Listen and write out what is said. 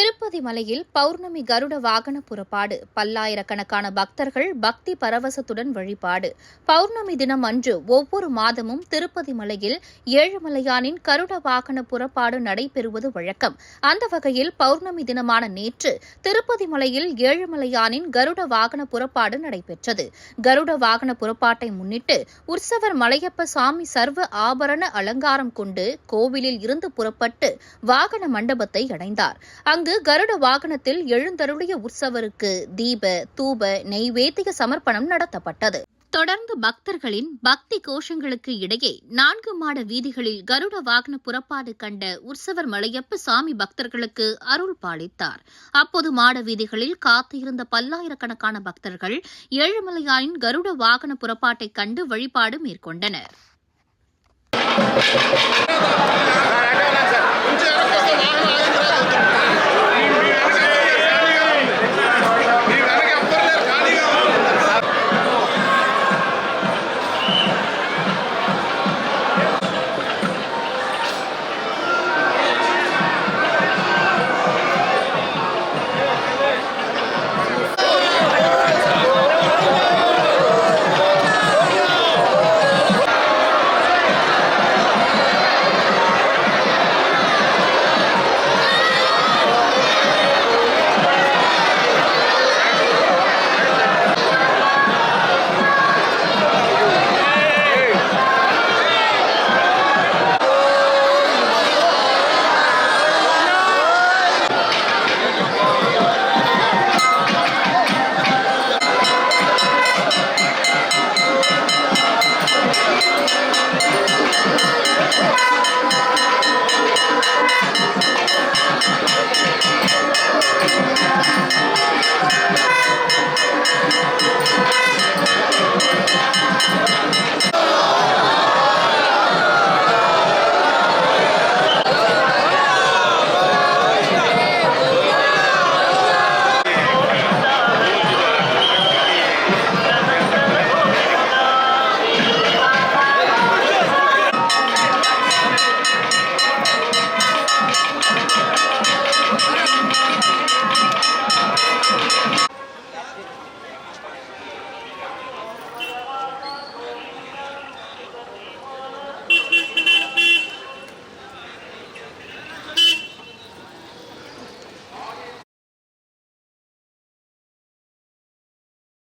திருப்பதி மலையில் பௌர்ணமி கருட வாகன புறப்பாடு. பல்லாயிரக்கணக்கான பக்தர்கள் பக்தி பரவசத்துடன் வழிபாடு. பௌர்ணமி தினம் அன்று ஒவ்வொரு மாதமும் திருப்பதி மலையில் ஏழுமலையானின் கருட வாகன புறப்பாடு நடைபெறுவது வழக்கம். அந்த வகையில் பௌர்ணமி தினமான நேற்று திருப்பதி மலையில் ஏழுமலையானின் கருட வாகன புறப்பாடு நடைபெற்றது. கருட வாகன புறப்பாட்டை முன்னிட்டு உற்சவர் மலையப்ப சாமி சர்வ ஆபரண அலங்காரம் கொண்டு கோவிலில் இருந்து புறப்பட்டு வாகன மண்டபத்தை அடைந்தார். அங்கு கருட வாகனத்தில் எழுந்தருளிய உற்சவருக்கு தீப தூப நெய்வேத்திய சமர்ப்பணம் நடத்தப்பட்டது. தொடர்ந்து பக்தர்களின் பக்தி கோஷங்களுக்கு இடையே நான்கு மாட வீதிகளில் கருட வாகன புறப்பாடு கண்ட உற்சவர் மலையப்ப சாமி பக்தர்களுக்கு அருள் பாலித்தார். அப்போது மாட வீதிகளில் காத்திருந்த பல்லாயிரக்கணக்கான பக்தர்கள் ஏழுமலையானின் கருட வாகன புறப்பாட்டை கண்டு வழிபாடு மேற்கொண்டனர்.